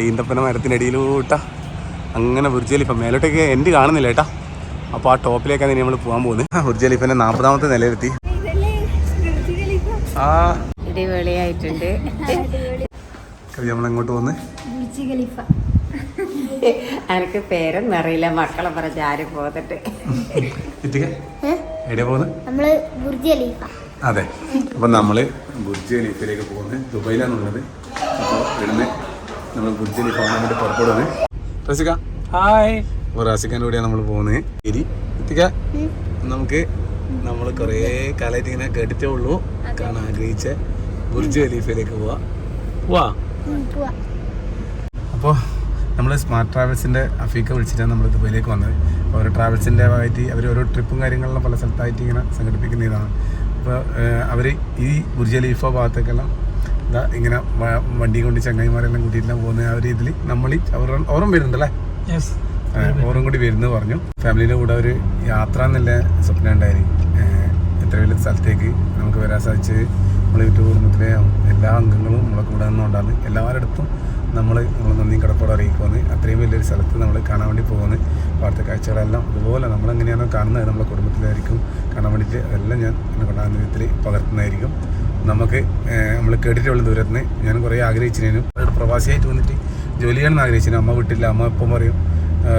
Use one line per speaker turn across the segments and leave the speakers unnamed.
ഈന്തപ്പന മരത്തിനടിയിലൂട്ട. അങ്ങനെ Burj Khalifa മേലോട്ടേക്ക് എന്റെ കാണുന്നില്ല കേട്ടാ. അപ്പോൾ ആ ടോപ്പിലേക്കാണ് ഇനി നമ്മൾ പോകാൻ പോകുന്നത് ബുർജ് ഖലീഫിന്റെ നാൽപ്പതാമത്തെ നിലയിലെത്തി. ആ.
അടിപൊളിയായിട്ടുണ്ട്.
എങ്ങോട്ട് പോകുന്നത്
ബുർജ് ഖലീഫ.
എനിക്ക് പേരൊന്നും അറിയില്ല. മക്കളെ പറഞ്ഞ ആരും പോന്നിട്ട്.
നമ്മൾ ബുർജ് ഖലീഫ.
അതെ. അപ്പം നമ്മൾ ബുർജ് ഖലീഫയിലേക്ക് പോകുന്നത് ദുബൈയിലാണുള്ളത്. അപ്പോൾ ഇവിടുന്ന് നമ്മൾ ഖലീഫ കാണാൻ വേണ്ടി പുറപ്പെടുന്നത്. റസിക. ഹായ്. അപ്പോൾ റാസിഖാന്റെ കൂടെയാണ് നമ്മൾ പോകുന്നത്. ശരി. എത്തിക്ക. നമുക്ക് നമ്മൾ കുറേ കാലമായിട്ട് ഇങ്ങനെ കേട്ടിട്ടേ ഉള്ളൂ. കാണാൻ ആഗ്രഹിച്ച ബുർജ് ഖലീഫയിലേക്ക് പോവാ. പോവാ. അപ്പോൾ നമ്മൾ സ്മാർട്ട് ട്രാവൽസിന്റെ അഫീക്ക വിളിച്ചിട്ടാണ് നമ്മൾ ദുബൈയിലേക്ക് വന്നത്. ഓരോ ട്രാവൽസിന്റെ ഭാഗമായിട്ട് അവർ ഓരോ ട്രിപ്പും കാര്യങ്ങളെല്ലാം പല സ്ഥലത്തായിട്ട് ഇങ്ങനെ സംഘടിപ്പിക്കുന്ന ഇതാണ്. അപ്പോൾ അവർ ഈ ബുർജ് ഖലീഫ ഭാഗത്തേക്കെല്ലാം ഇങ്ങനെ വണ്ടി കൊണ്ട് ചങ്ങായിമാരെല്ലാം കൂട്ടിയിട്ടാണ് പോകുന്നത് ആ ഒരു ഇതിൽ നമ്മൾ അവർ ഓർമ്മ വരുന്നുണ്ടല്ലേ? ഓറും കൂടി വരുന്നു പറഞ്ഞു. ഫാമിലിയുടെ കൂടെ ഒരു യാത്ര എന്നുള്ള സ്വപ്നം ഉണ്ടായിരുന്നു എത്ര വലിയ സ്ഥലത്തേക്ക് നമുക്ക് വരാൻ സാധിച്ചത്. നമ്മളെ വീട്ടു കുടുംബത്തിലെ എല്ലാ അംഗങ്ങളും നമ്മളെ കൂടെ നിന്നുകൊണ്ടാണ്. എല്ലാവരുടെ അടുത്തും നമ്മൾ നമ്മൾ നന്ദി കടപ്പാട് അറിയിക്കുമെന്ന് അത്രയും വലിയൊരു സ്ഥലത്ത് നമ്മൾ കാണാൻ വേണ്ടി പോകുന്നത് വാർത്ത കാഴ്ചകളെല്ലാം അതുപോലെ നമ്മളെങ്ങനെയാണോ കാണുന്നത് നമ്മളെ കുടുംബത്തിലായിരിക്കും. കാണാൻ വേണ്ടിയിട്ട് അതെല്ലാം ഞാൻ എന്നെ കൊണ്ടാകുന്ന വിധത്തിൽ പകർത്തുന്നതായിരിക്കും. നമുക്ക് നമ്മൾ കേട്ടിട്ടുള്ള ദൂരത്തിന് ഞാൻ കുറേ ആഗ്രഹിച്ചിരുന്നു ഒരു പ്രവാസിയായിട്ട് വന്നിട്ട് ജോലി ചെയ്യണമെന്ന് ആഗ്രഹിച്ചിരുന്നു അമ്മ വിട്ടില്ല. അമ്മ ഇപ്പം പറയും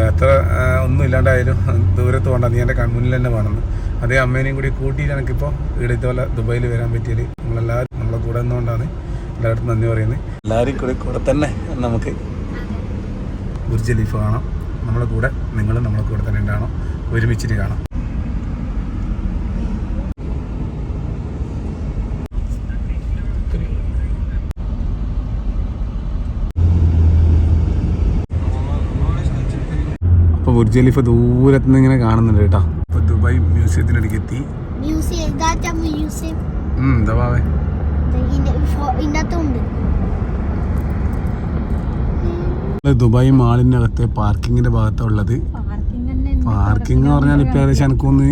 എത്ര ഒന്നും ഇല്ലാണ്ടായാലും ദൂരത്ത് വേണ്ട നീ എന്റെ കൺമുന്നിൽ തന്നെ വേണമെന്ന് അതേ അമ്മേനെയും കൂടി കൂട്ടിയിട്ട് എനിക്കിപ്പോൾ ഇവിടെ ഇതുപോലെ ദുബായിൽ വരാൻ പറ്റിയത് നമ്മളെല്ലാവരും നമ്മളെ കൂടെ നിന്നുകൊണ്ടാണ് എല്ലായിടത്തും നന്ദി പറയുന്നത്. എല്ലാവരും കൂടി കൂടെ തന്നെ നമുക്ക് ബുർജ് ഖലീഫ കാണാം. നമ്മളെ കൂടെ നിങ്ങൾ നമ്മളെ കൂടെ തന്നെ ഉണ്ടാകണം ഒരുമിച്ചിട്ട് കാണാം. അപ്പോൾ ബുർജ് ഖലീഫ ദൂരത്ത് നിന്ന് ഇങ്ങനെ കാണുന്നുണ്ട് കേട്ടോ. അപ്പോൾ ദുബായ് മ്യൂസിയത്തിനടുക്ക് എത്തി ദുബായ് മാളിന്റെ അകത്ത് പാർക്കിങ്ങിന്റെ ഭാഗത്താണ് ഉള്ളത്
പാർക്കിംഗ് തന്നെ
പാർക്കിംഗ് എന്ന് പറഞ്ഞാൽ ഇപ്പൊ ഏകദേശം എനിക്കൊന്ന്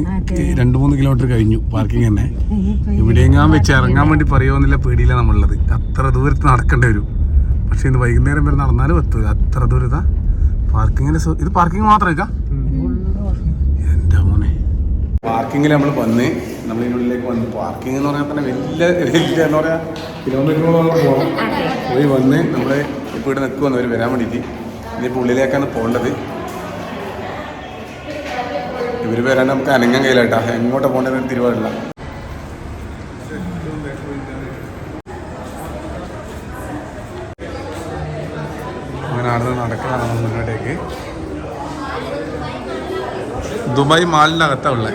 രണ്ട് മൂന്ന് കിലോമീറ്റർ കഴിഞ്ഞു പാർക്കിംഗ് തന്നെ. ഇവിടെ ഞാൻ വെച്ച് ഇറങ്ങാൻ വേണ്ടി പറയുമെന്നില്ല പേടിയില്ല നമ്മളുള്ളത്. അത്ര ദൂരത്ത് നടക്കേണ്ടി വരും. പക്ഷെ ഇന്ന് വൈകുന്നേരം വരെ നടന്നാലും എത്തൂല. അത്ര ദൂരത്താ? ഇത് പാർക്കിംഗ് മാത്രമേ പാർക്കിംഗിൽ നമ്മൾ വന്ന് നമ്മൾ ഇതിനുള്ളിലേക്ക് വന്ന് പാർക്കിംഗ് എന്ന് പറഞ്ഞാൽ തന്നെ വലിയ വലിയ എന്താ പറയാ കിലോമീറ്ററുകളോളം പോകണം പോയി വന്ന് നമ്മൾ ഇപ്പോൾ ഇവിടെ നിൽക്കുമെന്ന് അവർ വരാൻ വേണ്ടിയിട്ട് ഇനിയിപ്പോൾ ഉള്ളിലേക്കാണ് പോകേണ്ടത്. ഇവർ വരാൻ നമുക്ക് അനങ്ങാൻ കയ്യിലാട്ടാ എങ്ങോട്ടാ പോകേണ്ടത് തിരുവാടില്ല. നടക്കാനാണ് നമ്മൾ മുന്നോട്ടേക്ക്. ദുബായ് മാളിനകത്താണ് ഉള്ളത്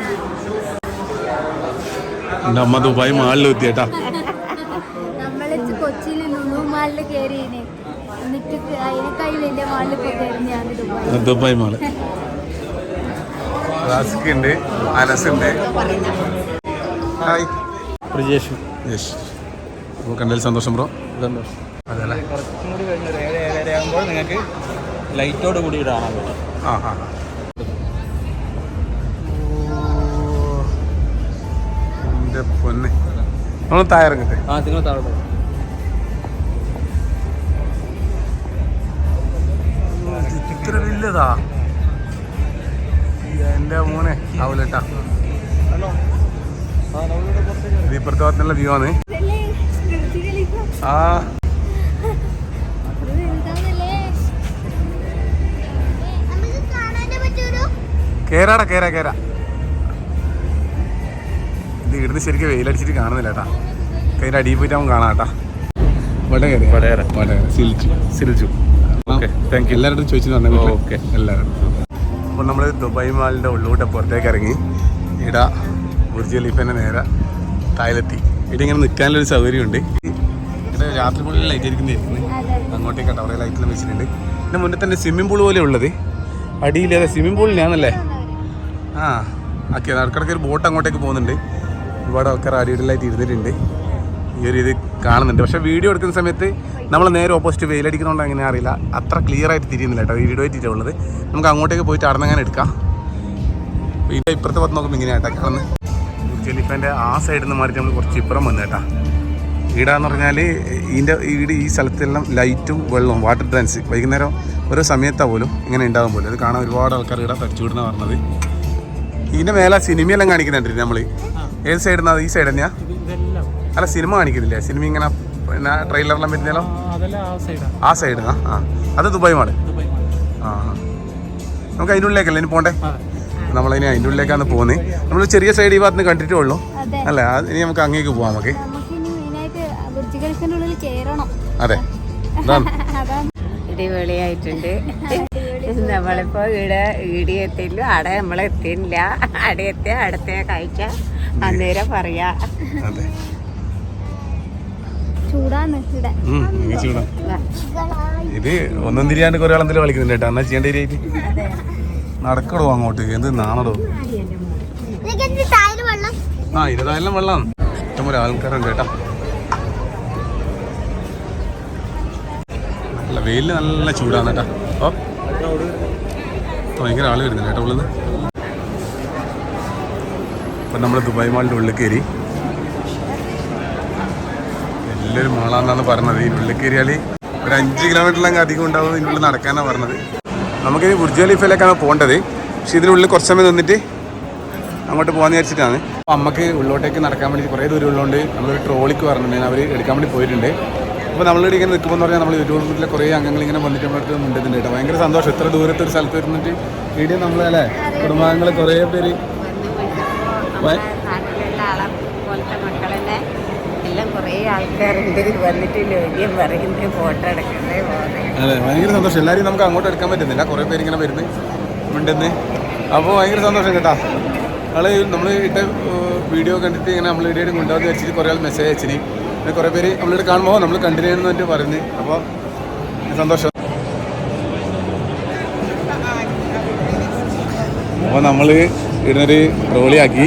എന്റെ അമ്മ ദുബായ് മാളിൽ എത്തിയേട്ടാ.
ദുബായ്.
Dubai mall. റാസിക്ക് ഉണ്ട് ഹായ്.
പ്രജേഷ്.
യെസ്. അപ്പോൾ കണ്ടതിൽ സന്തോഷം ബ്രോ.
സന്തോഷം.
അതല്ലേ?
ആകുമ്പോൾ നിങ്ങൾക്ക് ലൈറ്റോട് കൂടി പറ്റും
ആ ആ എന്റെ പൊന്നെ. നമ്മൾ തായറങ്ങട്ടെ
ആ നിങ്ങൾ താഴെ.
ഇത്ര വലുതാ എന്റെ മോനെ ആവൂലട്ടാ ഇപ്പുറത്തെ ഭാഗത്തുള്ള വ്യൂ ആണ്. ആ. കേറാടാ കേറാ കേറാ. ഇത് ഇവിടുന്ന് ശരിക്കും വെയിലടിച്ചിട്ട് കാണുന്നില്ല കേട്ടാ. കൈന്റെ അടിയിൽ പോയിട്ട് അവൻ കാണാം കേട്ടാ. വടകര ചോദിച്ചു അപ്പോൾ നമ്മൾ ദുബായ് മാളിന്റെ ഉള്ളിലോട്ട് പുറത്തേക്ക് ഇറങ്ങി. ഇട ബുർജ് ഖലീഫിന്റെ നേരെ തായിലെത്തി ഇവിടെ ഇങ്ങനെ നിൽക്കാനുള്ളൊരു സൗകര്യമുണ്ട്. ഇവിടെ രാത്രി പോലെ ലൈറ്റ് ഇരിക്കുന്നത് അങ്ങോട്ടേക്ക് കേട്ടോ ലൈറ്റിൽ ലൈറ്റെല്ലാം വെച്ചിട്ടുണ്ട്. പിന്നെ മുന്നേ തന്നെ സ്വിമ്മിംഗ് പൂൾ പോലെ ഉള്ളത്. അടിയിൽ അതെ സ്വിമ്മിംഗ് പൂളിലാണല്ലേ ആ ഓക്കെ ഇടയ്ക്കിടയ്ക്ക് ഒരു ബോട്ട് അങ്ങോട്ടേക്ക് പോകുന്നുണ്ട്. ഒരുപാട് ആൾക്കാർ അടിയിലായിട്ട് ഇരുന്നിട്ടുണ്ട് ഈ ഒരു ഇത് കാണുന്നുണ്ട്. പക്ഷേ വീഡിയോ എടുക്കുന്ന സമയത്ത് നമ്മൾ നേരെ ഓപ്പോസിറ്റ് വെയിലടിക്കുന്നതുകൊണ്ട് അങ്ങനെ അറിയില്ല. അത്ര ക്ലിയർ ആയിട്ട് തിരിയുന്നില്ല കേട്ടോ. വീഡിയോ ആയിട്ട് ഉള്ളത്. നമുക്ക് അങ്ങോട്ടേക്ക് പോയിട്ട് അടന്നങ്ങനെ എടുക്കാം. വീഡിയോ ഇപ്പുറത്തെ പത്ത് നോക്കുമ്പോൾ ഇങ്ങനെയാട്ടാ കാണുന്നത് ജെലിഫാന്റെ ആ സൈഡിൽ നിന്ന് മാറിയിട്ട് നമ്മൾ കുറച്ച് ഇപ്പുറം വന്നു കേട്ടാ. ഈടാന്ന് പറഞ്ഞാൽ ഇതിന്റെ ഈട് ഈ സ്ഥലത്തെല്ലാം ലൈറ്റും വെള്ളവും വാട്ടർ ഡാൻസ് വൈകുന്നേരം ഓരോ സമയത്താണ് പോലും ഇങ്ങനെ ഉണ്ടാകും പോലും. അത് കാണാൻ ഒരുപാട് ആൾക്കാർ ഇവിടെ തടിച്ചുവിടുന്ന പറഞ്ഞത്. ഇതിന്റെ മേലെ സിനിമയെല്ലാം കാണിക്കുന്നുണ്ട് നമ്മൾ? ഏത് സൈഡിൽ ഈ സൈഡ് തന്നെയാ? അല്ല സിനിമ കാണിക്കുന്നില്ലേ? സിനിമ ഇങ്ങനെ പിന്നെ ട്രെയിലറെല്ലാം വരുന്നല്ലോ ആ സൈഡ് ആ ആ. അത് ദുബായ് മാൾ ആ ആ. നമുക്ക് അതിന്റെ ഉള്ളിലേക്കല്ലേ ഇനി പോണ്ടേ? നമ്മളിനി അതിന്റെ ഉള്ളിലേക്കാണ് പോകുന്നത് നമ്മൾ ചെറിയ സൈഡ് ഈ ഭാഗത്ത് നിന്ന് കണ്ടിട്ടേ ഉള്ളൂ. അല്ല ഇനി നമുക്ക് അങ്ങേക്ക് പോവാം നമുക്ക്. അതെ.
അടിപൊളിയായിട്ടുണ്ട്. നമ്മളിപ്പോ ഇവിടെ ഈടി എത്തില്ല അവിടെ നമ്മളെത്തിയില്ല അവിടെ എത്തിയ അടുത്ത കഴിക്കാം അന്നേരം പറയാ.
ഇത് ഒന്നും തിരിയാണ്ട് കുറെ ആളെന്തെങ്കിലും കളിക്കുന്നുണ്ട് കേട്ടോ. എന്നാ ചെയ്യേണ്ട രീതിയായിട്ട് നടക്കടോ അങ്ങോട്ട്. എന്ത് നാണടോ? ആ ഇരുതായാലും വെള്ളം. ഇഷ്ടംപോലെ ആൾക്കാരുണ്ട് കേട്ടോ. നല്ല വെയിലിന് നല്ല ചൂടാണ് കേട്ടോ. ഓ. ഭയങ്കര ആൾ വരുന്നില്ല കേട്ടോ ഉള്ളത്. അപ്പം നമ്മൾ ദുബായ് മാളിന്റെ ഉള്ളിൽ കയറി. വലിയൊരു മാളാന്നാണ് പറഞ്ഞത്. ഈ ഉള്ളിൽ കയറിയാൽ ഒരു അഞ്ച് കിലോമീറ്ററിലങ്ങ് അധികം ഉണ്ടാവും. ഇതിനുള്ളിൽ നടക്കാനാണ് പറഞ്ഞത്. നമുക്കിനി ബുർജ് ഖലീഫയിലേക്കാണ് പോകേണ്ടത്. പക്ഷേ ഇതിനുള്ളിൽ കുറച്ച് സമയം നിന്നിട്ട് അങ്ങോട്ട് പോകാന്ന് വിചാരിച്ചിട്ടാണ്. അപ്പോൾ അമ്മയ്ക്ക് ഉള്ളോട്ടേക്ക് നടക്കാൻ വേണ്ടി കുറേ ദൂരം ഉള്ളതുകൊണ്ട് നമ്മളൊരു ട്രോളിക്ക് പറഞ്ഞിട്ടുണ്ടെങ്കിൽ അവർ എടുക്കാൻ വേണ്ടി പോയിട്ടുണ്ട്. അപ്പോൾ നമ്മളിവിടെ ഇങ്ങനെ നിൽക്കുമ്പോൾ പറഞ്ഞാൽ നമ്മൾ യൂട്യൂബിലെ കുറേ അംഗങ്ങൾ ഇങ്ങനെ വന്നിട്ട് നമ്മുടെ മുണ്ടുന്നുണ്ട് കേട്ടോ. ഭയങ്കര സന്തോഷം. ഇത്ര ദൂരത്തെ ഒരു സ്ഥലത്ത് ഇരുന്നിട്ട് വീഡിയോ നമ്മളല്ലേ കുടുംബാംഗങ്ങൾ കുറേ പേര് അതെ ഭയങ്കര സന്തോഷം. എല്ലാവരും നമുക്ക് അങ്ങോട്ട് എടുക്കാൻ പറ്റുന്നില്ല. കുറേ പേര് ഇങ്ങനെ വരുന്നു ഉണ്ടെന്ന് അപ്പോൾ ഭയങ്കര സന്തോഷം കേട്ടാ. ആൾ നമ്മൾ ഇട്ട വീഡിയോ കണ്ടിട്ട് ഇങ്ങനെ നമ്മൾ ഇവിടെ കൊണ്ടുവന്ന് വെച്ചിട്ട് കുറേ ആൾ മെസ്സേജ് അയച്ചിന്. പിന്നെ കുറേ പേര് നമ്മളിവിടെ കാണുമ്പോൾ നമ്മൾ കണ്ടിന്യൂ ചെയ്യണം എന്നിട്ട് പറഞ്ഞു അപ്പോൾ സന്തോഷം. അപ്പോൾ നമ്മൾ ഇടുന്നൊരു ട്രോളിയാക്കി.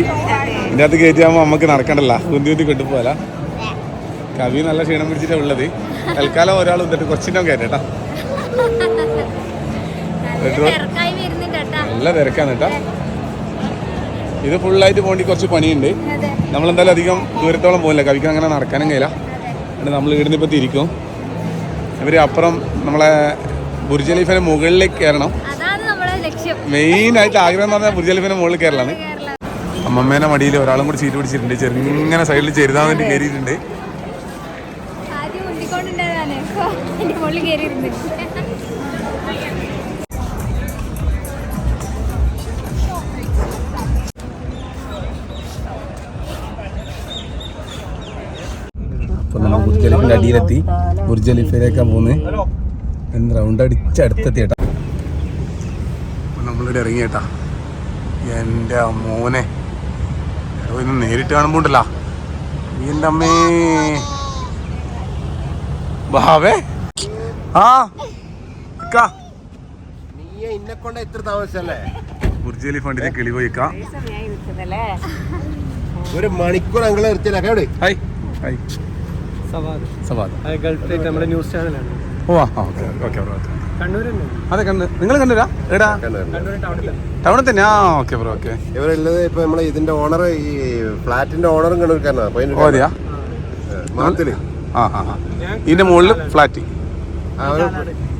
ഇതിന്റെ അകത്ത് കയറ്റിയാകുമ്പോൾ നമുക്ക് നടക്കണ്ടല്ല. കുന്തി കുന്തി കൊണ്ടുപോകല. കവി നല്ല ക്ഷീണം പിടിച്ചിട്ടാണ് ഉള്ളത്. തൽക്കാലം ഒരാൾ വന്നിട്ട് കുറച്ചിനും കയറ്റേട്ടാ
നല്ല തിരക്കാന്ന് കേട്ടാ.
നല്ല തിരക്കാണ് കേട്ടാ. ഇത് ഫുള്ളായിട്ട് പോകേണ്ടി കുറച്ച് പണിയുണ്ട്. നമ്മളെന്തായാലും അധികം ദൂരത്തോളം പോകില്ല കവിക്ക് അങ്ങനെ നടക്കാനും കഴിയില്ല. എന്നിട്ട് നമ്മൾ ഇവിടുന്ന് ഇപ്പോൾ തിരിക്കും. ഇവർ അപ്പുറം നമ്മളെ ബുർജ് ഖലീഫിന്റെ മുകളിലേക്ക് കയറണം. മെയിനായിട്ട് ആഗ്രഹം എന്ന് പറഞ്ഞാൽ ബുർജ് ഖലീഫിന്റെ മുകളിൽ കയറലാണ്. അമ്മമ്മേനെ മടിയിൽ ഒരാളും കൂടി സീറ്റ് പിടിച്ചിട്ടുണ്ട്. ചെറുങ്ങനെ സൈഡിൽ ചെരുതാൻ വേണ്ടി കയറിയിട്ടുണ്ട്.
ആദ്യം
ഖലീഫിന്റെ അടിയിലെത്തി. ബുർജ് ജലീഫിലേക്കാ പോകുന്നത് എന്ന് റൗണ്ട് അടിച്ച് അടുത്തെത്തി കേട്ടാ നമ്മളിവിടെ ഇറങ്ങി കേട്ടാ എന്റെ മോനെ. ഇന്ന് നേരിട്ട് കാണുമ്പോൾ ഉണ്ടല്ലോ എന്റെ അമ്മേ. ഭാവേ ആ.
ഇന്നെ കൊണ്ട് താമസിച്ചല്ലേ?
കിളി പോയിക്കാം
ഒരു മണിക്കൂർ അങ്ങളെ
ഹായ്. ഹായ്.
സവാദ്.
സവാദ്.
ഗൾഫിലേക്ക് നമ്മുടെ ന്യൂസ് ചാനലാണ്.
ഓ ആ okay okay bro okay.
Kannur
അതെ കണ്ട് നിങ്ങൾ എടാ
കണ്ണൂർ ടൗണിൽ
ടൗണിൽ തന്നെ ആ ഓക്കെ ബ്രോ ഓക്കെ.
ഇവരുള്ളത് ഇപ്പൊ നമ്മളെ ഇതിന്റെ ഓണർ ഈ ഫ്ലാറ്റിന്റെ ഓണറും കണ്ണൂർക്കാരനാണ് അപ്പൊ അതിന്റെ
ഓ അതെയാ?
മാത്തിൽ.
ആ ആ ഇതിന്റെ മുകളിൽ ഫ്ലാറ്റ്.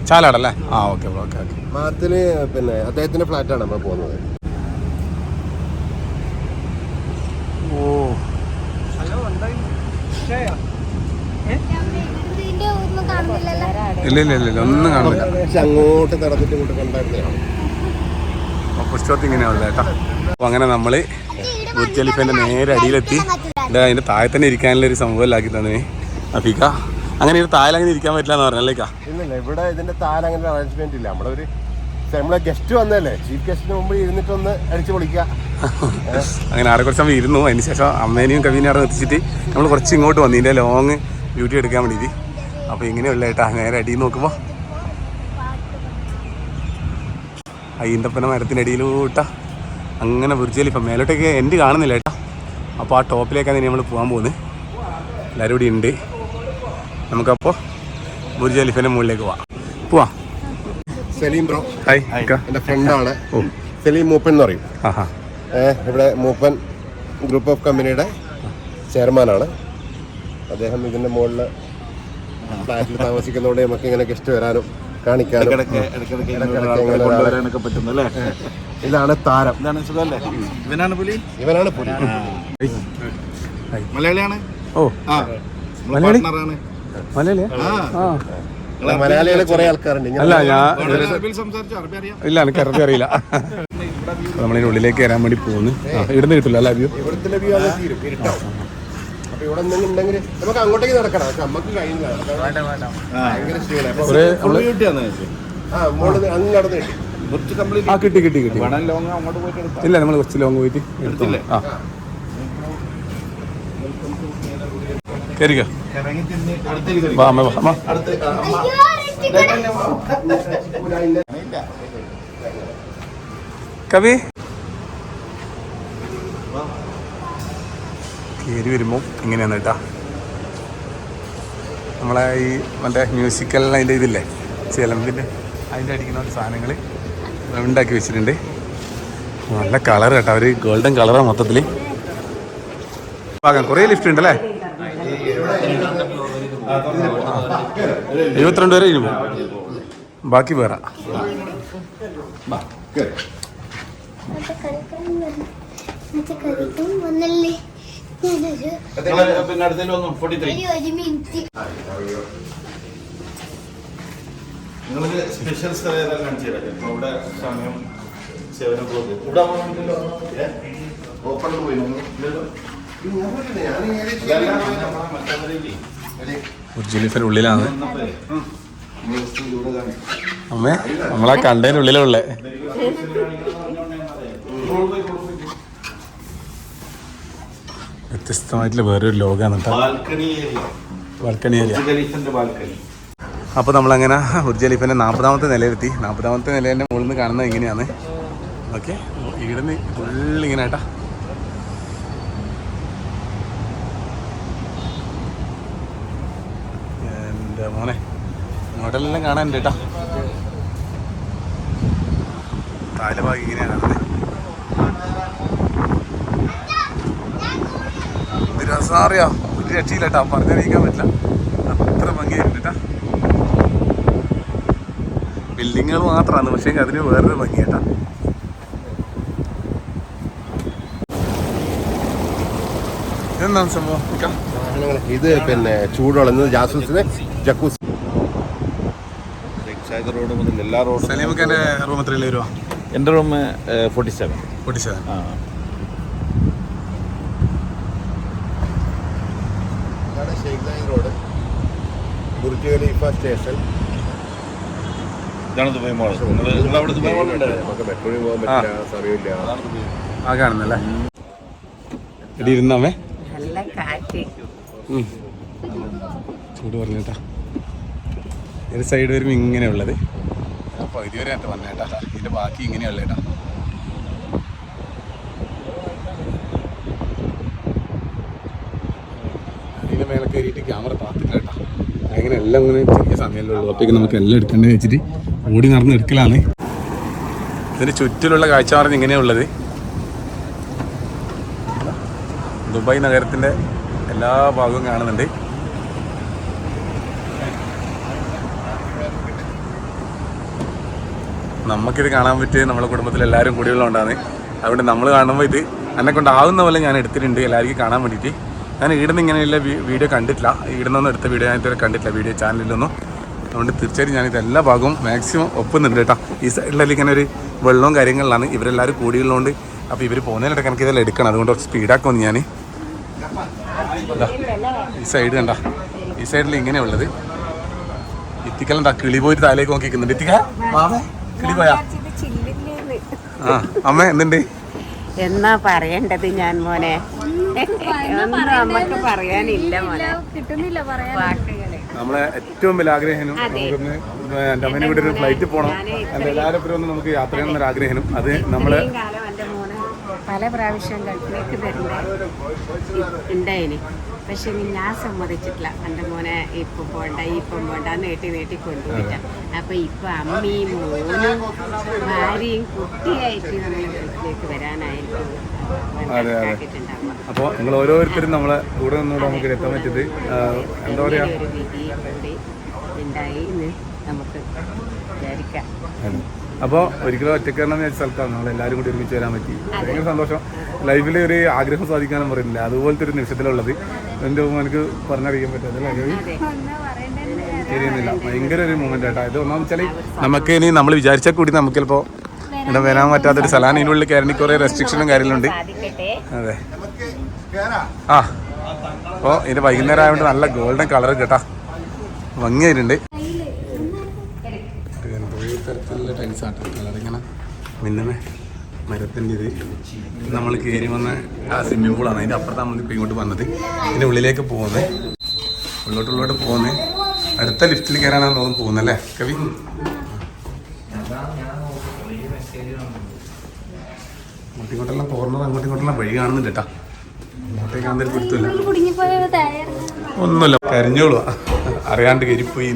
ചാലാടല്ലേ? ആ ഓക്കെ ബ്രോ ഓക്കെ ഓക്കെ.
മാത്തിന് പിന്നെ അദ്ദേഹത്തിന്റെ ഫ്ലാറ്റാണ് നമ്മൾ പോകുന്നത്
ഓ
ഇതിന്റെ ഒന്നും കാണുന്നില്ലല്ലോ
ഇല്ല ഇല്ല ഒന്നും കാണുന്നില്ല.
പക്ഷെ അങ്ങോട്ട് നടന്നിട്ട് ഇങ്ങോട്ട് കണ്ടായിരുന്നു.
പുഷ്ടത്ത് ഇങ്ങനെയാണല്ലോ കേട്ടോ. അപ്പോൾ അങ്ങനെ നമ്മൾ ബുർജ് നേരെ അടിയിലെത്തി. എന്താ അതിന്റെ താഴെ തന്നെ ഇരിക്കാനുള്ള ഒരു സംഭവമില്ലാക്കി തന്നെ. അഫീക്ക അങ്ങനെ ഒരു താഴെ അങ്ങനെ ഇരിക്കാൻ പറ്റില്ല എന്ന് പറഞ്ഞല്ലേക്കാ
ഇല്ല ഇവിടെ ഇതിന്റെ താഴെ അങ്ങനെ അറേഞ്ച്മെന്റ് ഇല്ല. നമ്മളൊരു നമ്മളെ ഗസ്റ്റ് വന്നല്ലേ ചീഫ് ഗസ്റ്റിന് മുമ്പ് ഇരുന്നിട്ടൊന്ന് അടിച്ചു പൊളിക്കുക
അങ്ങനെ ആടെ കുറച്ച് സമയം ഇരുന്നു. അതിന് ശേഷം അമ്മേനെയും കവിനെയും അവിടെ നിർത്തിച്ചിട്ട് നമ്മൾ കുറച്ച് ഇങ്ങോട്ട് വന്നു ഇതിന്റെ ലോങ് ബ്യൂട്ടി എടുക്കാൻ വേണ്ടിയിട്ട്. അപ്പോൾ ഇങ്ങനെയുള്ള ഏട്ടാ നേരെ അടിയിൽ നോക്കുമ്പോൾ അയ്യന്തപ്പന മരത്തിനടിയിലൂട്ട അങ്ങനെ ബുർജ് ഇപ്പം മേലോട്ടേക്ക് എന്റെ കാണുന്നില്ല ഏട്ടാ. അപ്പോൾ ആ ടോപ്പിലേക്കാണ് ഇനി നമ്മൾ പോകാൻ പോകുന്നത് എല്ലാവരും കൂടി ഉണ്ട് നമുക്കപ്പോൾ ബുർജ് ഖലീഫിന്റെ മുകളിലേക്ക് പോവാം. പോവാം.
സലീം ബ്രോ.
ഹായ്
എന്റെ ഫ്രണ്ടാണ് സലീം മൂപ്പൻ എന്ന് പറയും. ഇവിടെ മൂപ്പൻ ഗ്രൂപ്പ് ഓഫ് കമ്പനിയുടെ ചെയർമാനാണ് അദ്ദേഹം ഇതിന്റെ മുകളിൽ ഫ്ലാറ്റിൽ താമസിക്കുന്നതുകൊണ്ട് നമുക്ക് ഇങ്ങനെ ഗസ്റ്റ് വരാനും കാണിക്കാനും
കൊണ്ടുവരാനൊക്കെ പറ്റുന്നു അല്ലേ
ഇതാണ് താരം.
ഇതാണ് സുഖമല്ലേ? ഇവനാണ് പുലി?
ഇവനാണ് പുലി.
മലയാളിയാണ്?
ഓ.
ആ.
മലയാളി?
പാർട്ണറാണ്
മലയാളിയാ?
ആ.
ആ.
മലയാളികളെ കുറെ ആൾക്കാരുണ്ട്.
അല്ല ഞാൻ ഇല്ല എനിക്ക് അറബി അറിയില്ല. നമ്മളിന്റെ ഉള്ളിലേക്ക് കയറാൻ വേണ്ടി പോകുന്നു. ഇവിടുന്ന് കിട്ടില്ല അല്ല വ്യൂ
ഇവിടുത്തെ വ്യൂ അപ്പൊ ഇവിടെ എന്തെങ്കിലും ഉണ്ടെങ്കിൽ നമുക്ക് അങ്ങോട്ടേക്ക് നടക്കണം. പക്ഷെ നമുക്ക് കഴിയില്ല. ഭയങ്കര ക്ഷീണം. അപ്പൊ
ഒരു
ഫുൾ നമ്മൾ
ആ മോൾ അങ്ങ് നടന്ന് കിട്ടി.
കുറച്ച്
ആ കിട്ടി കിട്ടി കിട്ടി. ഇല്ല നമ്മൾ കുറച്ച് ലോങ് പോയിട്ട്. ആ. കയറിക്കോ വാ അമ്മ വാ അമ്മ.
അമ്മ.
കവി? കയറി വരുമ്പോൾ ഇങ്ങനെയാണ് കേട്ടോ. നമ്മളെ ഈ മറ്റേ മ്യൂസിക്കൽ അതിന്റെ ഇതില്ലേ ചിലമ്പിന്റെ അതിന്റെ അടിക്കുന്ന ഒരു സാധനങ്ങൾ ഉണ്ടാക്കി വെച്ചിട്ടുണ്ട്. നല്ല കളർ കേട്ടോ ഒരു ഗോൾഡൻ കളറാണ് മൊത്തത്തിൽ ഭാഗം കുറേ ലിഫ്റ്റ് ഉണ്ടല്ലേ? എഴുപത്തിരണ്ട് വരെ ഇരുപത് ബാക്കി വേറെ.
മറ്റേ കളിക്കാൻ വന്നല്ലേ?
പിന്നെ അടുത്തേലും ഫോർട്ടി ത്രീ നിങ്ങൾക്ക് സ്പെഷ്യൽ സ്ഥലം കാണിച്ചു തരാം. ഇവിടെ സമയം ഇവിടെ പോയി.
ഉള്ളിലാണ്. അമ്മേ നമ്മളാ കണ്ടതിന് ഉള്ളിലുള്ളേ വ്യത്യസ്തമായിട്ടുള്ള വേറൊരു ലോകമാണ്
ബാൽക്കണി ഏരിയ
ബാൽക്കണി. അപ്പോൾ നമ്മളങ്ങനെ ബുർജ് ഖലീഫിന്റെ നാൽപ്പതാമത്തെ നിലയിലെത്തി. നാൽപ്പതാമത്തെ നിലേന്റെ മുകളിൽ നിന്ന് കാണുന്നത് ഇങ്ങനെയാണ്. ഓക്കെ. ഇവിടെ നിന്ന് ഫുള്ള് ഇങ്ങനെ കേട്ടാ. എന്റെ മോനെ? ഇങ്ങോട്ടെല്ലാം കാണാനുണ്ട് കേട്ടാ. താലഭാഗം ഇങ്ങനെയാണ് ഇത് രസാറിയാ ഒരു രക്ഷയില്ല കേട്ടോ പറഞ്ഞറിയിക്കാൻ പറ്റില്ല. അത്ര ഭംഗിയായിട്ടുണ്ട് കേട്ടാ. ബിൽഡിങ്ങുകൾ മാത്രമാണ് പക്ഷേ അതിന് വേറൊരു ഭംഗി കേട്ടാ. ഇതെന്താണ് സംഭവം.
ഇത് പിന്നെ ചൂടുള്ളത് ജാസൂസിന് ജക്കൂസ്.
റോഡ് മുതൽ എല്ലാ റോഡും
സലീമൊക്കെ റൂം
എന്റെ room forty seven
forty seven
ആ
ഇതാണ് Sheikh Zayed road Burj Khalifa station.
ഇതാണ് ദുബായ് മോൾ നിങ്ങൾ നിങ്ങൾ അവിടെ ദുബായ് മോൾ ഉണ്ട്.
നമുക്ക് മെട്രോയിൽ പോകാൻ പറ്റില്ല സമയമില്ല.
ആ കാണുന്നല്ലേ? എടി ഇരുന്നാമേ
നല്ല കാറ്റ്.
ചൂട് പറഞ്ഞേട്ടാ ഒരു സൈഡ് വരുമ്പോൾ ഇങ്ങനെയുള്ളത്. ആ പകുതി വരെ ആയിട്ട് വന്നേട്ടാ ഇതിന്റെ ബാക്കി ഇങ്ങനെയുള്ള ഉള്ളേട്ടാ അതിന്റെ മേലെ കയറിയിട്ട് ക്യാമറ പാത്തില്ല കേട്ടാ അങ്ങനെ എല്ലാം ഇങ്ങനെ ചെറിയ സമയമല്ലേ ഉള്ളൂ അപ്പോഴേക്കും നമുക്ക് എല്ലാം എടുക്കേണ്ടത് വെച്ചിട്ട് ഓടി നടന്ന് എടുക്കലാണ്. ഇതിന് ചുറ്റിലുള്ള കാഴ്ച പറഞ്ഞ് ഇങ്ങനെയുള്ളത്. ദുബായ് നഗരത്തിന്റെ എല്ലാ ഭാഗവും കാണുന്നുണ്ട്. നമുക്കിത് കാണാൻ പറ്റിയത് നമ്മുടെ കുടുംബത്തിൽ എല്ലാവരും കൂടിയുള്ളതുകൊണ്ടാണ്. അതുകൊണ്ട് നമ്മൾ കാണുമ്പോൾ ഇത് എന്നെ കൊണ്ടാവുന്ന പോലെ ഞാൻ എടുത്തിട്ടുണ്ട്. എല്ലാവർക്കും കാണാൻ വേണ്ടിയിട്ട്. ഞാൻ ഈടുന്ന് ഇങ്ങനെയുള്ള വീഡിയോ കണ്ടിട്ടില്ല. ഈടുന്നൊന്നും എടുത്ത വീഡിയോ ഞാൻ ഇതുവരെ കണ്ടിട്ടില്ല വീഡിയോ ചാനലിലൊന്നും. അതുകൊണ്ട് തീർച്ചയായിട്ടും ഞാനിത് എല്ലാ ഭാഗവും മാക്സിമം ഒപ്പുന്നുണ്ട് കേട്ടോ. ഈ സൈഡിലെല്ലാം ഇങ്ങനെ ഒരു വെള്ളവും കാര്യങ്ങളിലാണ് ഇവരെല്ലാവരും കൂടിയുള്ളതുകൊണ്ട് അപ്പോൾ ഇവർ പോകുന്നതിനിടയ്ക്ക് എനിക്ക് ഇതെല്ലാം എടുക്കണം. അതുകൊണ്ട് കുറച്ച് സ്പീഡാക്കുമെന്ന് ഞാൻ ഈ സൈഡ് കണ്ട. ഈ സൈഡിൽ ഇങ്ങനെയുള്ളത്. ഇത്തിക്കലെന്താ കിളി പോയിട്ട് താലേക്ക് നോക്കി നിൽക്കുന്നുണ്ട് ഇത്തിക്ക മാമേ കിളി പോയാ? ആ അമ്മ എന്തുണ്ട്?
എന്നാ പറയേണ്ടത് ഞാൻ മോനെ? ഒന്നും നമുക്ക് പറയാനില്ല മോനെ.
കിട്ടുന്നില്ല പറയാൻ
നമ്മളെ ഏറ്റവും വലിയ ആഗ്രഹനും നമുക്കൊന്ന് എന്റെ അമ്മേനെ കൂടി ഒരു ഫ്ലൈറ്റ് പോകണം എന്റെ എല്ലാവരും നമുക്ക് യാത്ര ചെയ്യണം എന്നൊരു ആഗ്രഹനും അത് നമ്മൾ
ഇത്രയും കാലം എന്റെ മോന് പല പ്രാവശ്യം ഗൾഫിലേക്ക് വരണ്ട ഉണ്ടായിന് പക്ഷെ ഞാൻ സമ്മതിച്ചിട്ടില്ല. എന്റെ മോനെ ഇപ്പം പോണ്ട ഇപ്പം പോണ്ട നീട്ടി നീട്ടി കൊണ്ടുപോയിട്ട. അപ്പൊ ഇപ്പൊ അമ്മയും മോനും ഭാര്യയും കുട്ടിയായിട്ട് നമ്മൾ ഗൾഫിലേക്ക് വരാനായിരിക്കും.
അതെ, അതെ. അപ്പോൾ നിങ്ങൾ ഓരോരുത്തരും നമ്മളെ കൂടെ നിന്നുകൂടെ നമുക്ക് എത്താൻ പറ്റിയത്. എന്താ പറയുക
ഉണ്ടായി നമുക്ക് വിചാരിക്കാം.
അപ്പോൾ ഒരിക്കലും ഒറ്റക്കാരണം വെച്ച സ്ഥലത്താണ്. നമ്മൾ എല്ലാവരും കൂടി ഒരുമിച്ച് വരാൻ പറ്റി. ഭയങ്കര സന്തോഷം. ലൈഫിൽ ഒരു ആഗ്രഹം സാധിക്കാനും പറയുന്നില്ല. അതുപോലത്തെ ഒരു നിമിഷത്തിലുള്ളത് എന്റെ എനിക്ക് പറഞ്ഞറിയാൻ പറ്റാത്തല്ലേ
ഒന്നാ
ശരിയൊന്നുമില്ല. ഭയങ്കര ഒരു മൂമെന്റ് ആട്ടോ. ഇത് ഒന്നാമെന്ന് വെച്ചാൽ നമുക്ക് ഇനി നമ്മൾ വിചാരിച്ചാൽ കൂടി നമുക്ക് ചിലപ്പോൾ ഇവിടെ വരാൻ പറ്റാത്തൊരു സ്ഥലമാണ്. ഇതിനുള്ളിൽ കയറി കുറേ റെസ്ട്രിക്ഷനും കാര്യങ്ങളുണ്ട്. അതെ. ആ. അപ്പോൾ ഇതിന്റെ വൈകുന്നേരം ആയതുകൊണ്ട് നല്ല ഗോൾഡൻ കളർ കേട്ടാ. ഭംഗിയായിട്ടുണ്ട് എന്തോ തരത്തിലുള്ള കളറിങ്ങനെ മിന്നുന്ന മരത്തിന്റെ ഇത്. നമ്മൾ കയറി വന്ന ആ സ്വിമ്മിംഗ് പൂളാണ് അതിന്റെ അപ്പുറത്താണ് നമ്മൾ ഇപ്പോൾ ഇങ്ങോട്ട് വന്നത്. ഇതിന്റെ ഉള്ളിലേക്ക് പോകുന്നത്. ഉള്ളോട്ട് ഉള്ളോട്ട് പോകുന്നത്. അടുത്ത ലിഫ്റ്റിൽ കയറാനാണ് തോന്നുന്നു പോകുന്നല്ലേ കവി? അങ്ങോട്ടും ഇങ്ങോട്ടെല്ലാം പോകുന്നത് അങ്ങോട്ടും ഇങ്ങോട്ടെല്ലാം വഴി കാണുന്നുണ്ട് കേട്ടാ. അങ്ങോട്ടേക്ക് ഒരു പിടുത്തില്ല ഒന്നുമല്ല. കരിഞ്ഞോളൂ അറിയാണ്ട് കരിപ്പോയി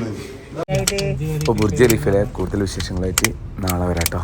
ഇപ്പോൾ ബുർജ് ഖലീഫിലെ കൂടുതൽ വിശേഷങ്ങളായിട്ട് നാളെ വരാട്ടോ.